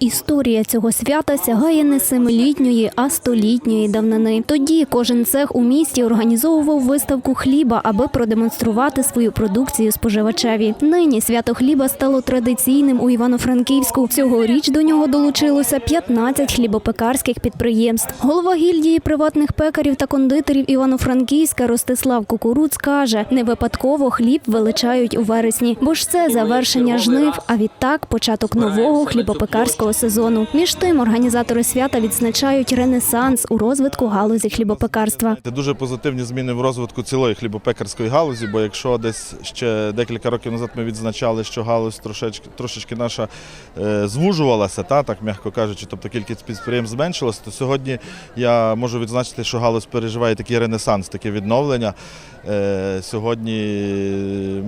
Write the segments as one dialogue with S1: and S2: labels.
S1: Історія цього свята сягає не семилітньої, а столітньої давнини. Тоді кожен цех у місті організовував виставку хліба, аби продемонструвати свою продукцію споживачеві. Нині свято хліба стало традиційним у Івано-Франківську. Цьогоріч до нього долучилося 15 хлібопекарських підприємств. Голова гільдії приватних пекарів та кондитерів Івано-Франківська Ростислав Кукуруц каже, не випадково хліб величають у вересні, бо ж це завершення жнив, а відтак початок нового хлібопекарського сезону. Між тим організатори свята відзначають ренесанс у розвитку галузі хлібопекарства.
S2: Це дуже позитивні зміни в розвитку цілої хлібопекарської галузі, бо якщо десь ще декілька років назад ми відзначали, що галузь трошечки, трошечки наша е, звужувалася, та, так м'яко кажучи, тобто кількість підприємств зменшилася, то сьогодні я можу відзначити, що галузь переживає такий ренесанс, таке відновлення. Е, Сьогодні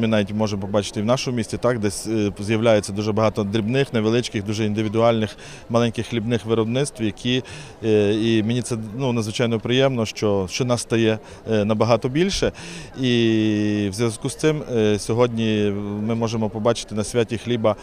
S2: ми навіть можемо побачити і в нашому місті, так, десь е, з'являється дуже багато дрібних, невеличких, дуже індивідуальних маленьких хлібних виробництв, які е, і мені це ну, надзвичайно приємно, що, що нас стає е, набагато більше. І в зв'язку з цим е, сьогодні ми можемо побачити на святі хліба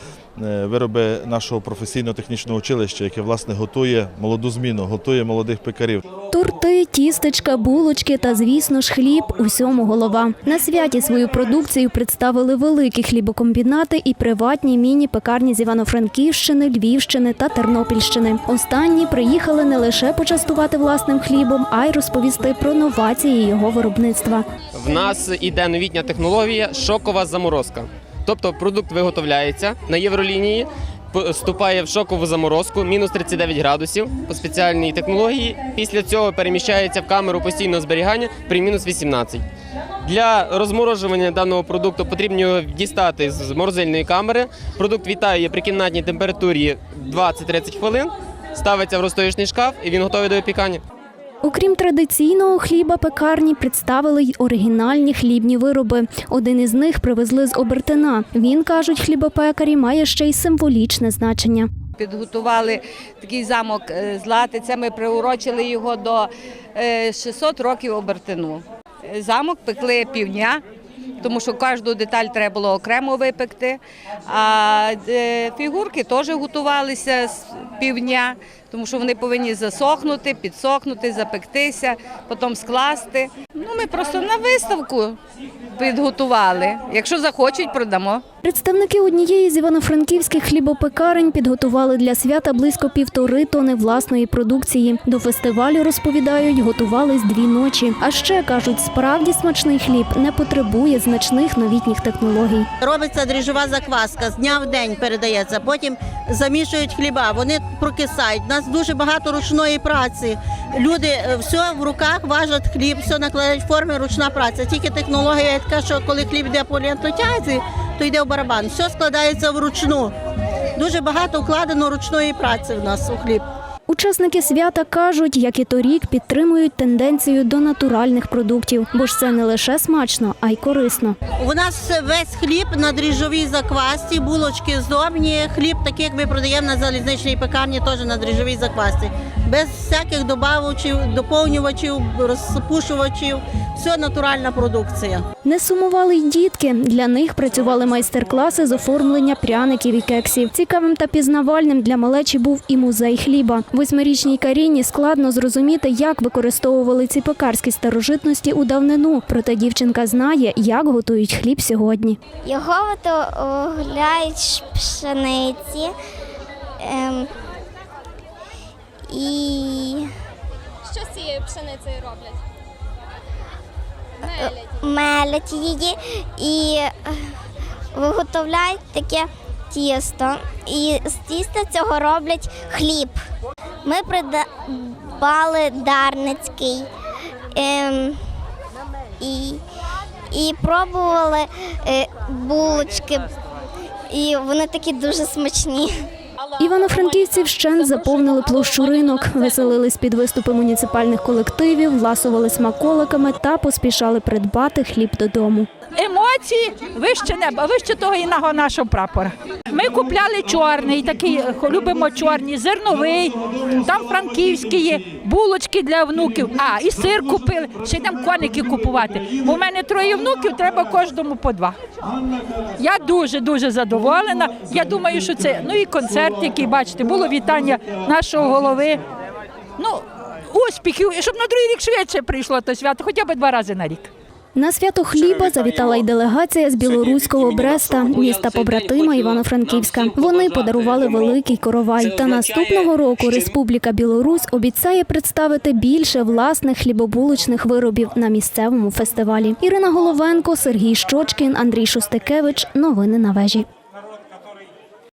S2: вироби нашого професійно-технічного училища, яке власне готує молоду зміну, готує молодих пекарів.
S1: Торти, тістечка, булочки та, звісно ж, хліб – усьому голова. На святі свою продукцію представили великі хлібокомбінати і приватні міні-пекарні з Івано-Франківщини, Львівщини та Тернопільщини. Останні приїхали не лише почастувати власним хлібом, а й розповісти про новації його виробництва.
S3: В нас іде новітня технологія шокова заморозка. Тобто продукт виготовляється на євролінії, вступає в шокову заморозку, мінус 39 градусів по спеціальній технології. Після цього переміщається в камеру постійного зберігання при мінус 18. Для розморожування даного продукту потрібно його дістати з морозильної камери. Продукт вітає при кімнатній температурі 20-30 хвилин, ставиться в розстоячний шкаф і він готовий до випікання.
S1: Окрім традиційного хліба, пекарні представили й оригінальні хлібні вироби. Один із них привезли з Обертина. Він, кажуть хлібопекарі, має ще й символічне значення.
S4: Підготували такий замок е, злати. Це ми приурочили його до е, 600 років обертину. Е, Замок пекли півдня, тому що кожну деталь треба було окремо випекти. А е, фігурки теж готувалися з півдня, тому що вони повинні засохнути, підсохнути, запектися, потім скласти. Ну, ми просто на виставку підготували. Якщо захочуть, продамо.
S1: Представники однієї з івано-франківських хлібопекарень підготували для свята близько півтори тони власної продукції. До фестивалю розповідають, готувались дві ночі. А ще кажуть, справді смачний хліб не потребує значних новітніх технологій.
S5: Робиться дріжджова закваска, з дня в день передається. Потім замішують хліба, вони прокисають. У нас дуже багато ручної праці. Люди е, все в руках важать хліб, все накладають форми, ручна праця. Тільки технологія така, що коли хліб йде по лентотязі, то йде в барабан. Все складається вручну. Дуже багато вкладено ручної праці в нас у хліб.
S1: Учасники свята кажуть, як і торік, підтримують тенденцію до натуральних продуктів, бо ж це не лише смачно, а й корисно.
S5: У нас весь хліб на дріжджовій заквасці, булочки здобні, хліб, такий, як ми продаємо на залізничній пекарні, теж на дріжджовій заквасці. Без всяких добавочів, доповнювачів, розпушувачів. Все натуральна продукція.
S1: Не сумували й дітки. Для них працювали майстер-класи з оформлення пряників і кексів. Цікавим та пізнавальним для малечі був і музей хліба. Восьмирічній Каріні складно зрозуміти, як використовували ці пекарські старожитності у давнину. Проте дівчинка знає, як готують хліб сьогодні.
S6: Його виготовляють з пшениці. Ем, і
S7: Що з цією пшеницею роблять? Мелять.
S6: мелять її і е, виготовляють таке тісто. І з тіста цього роблять хліб. Ми придбали Дарницький ем, і, і пробували е, булочки. І вони такі дуже смачні.
S1: Івано-франківці вщент заповнили площу ринок, веселились під виступи муніципальних колективів, ласували смаколиками та поспішали придбати хліб додому.
S8: Емоції вище неба, вище того іного нашого прапора. Ми купляли чорний, такий е, любимо чорний, зерновий, там франківський є, булочки для внуків. А, і сир купили. Ще йдемо коники купувати. Бо в мене троє внуків, треба кожному по два. Я дуже дуже задоволена. Я думаю, що це ну і концерт, який бачите, було вітання нашого голови. Ну, успіхів, щоб на другий рік швидше прийшло то свято, хоча б два рази на рік.
S1: На свято хліба завітала й делегація з білоруського Бреста, міста побратима Івано-Франківська. Вони подарували великий коровай. Та наступного року Республіка Білорусь обіцяє представити більше власних хлібобулочних виробів на місцевому фестивалі. Ірина Головенко, Сергій Щочкін, Андрій Шустикевич. Новини на вежі.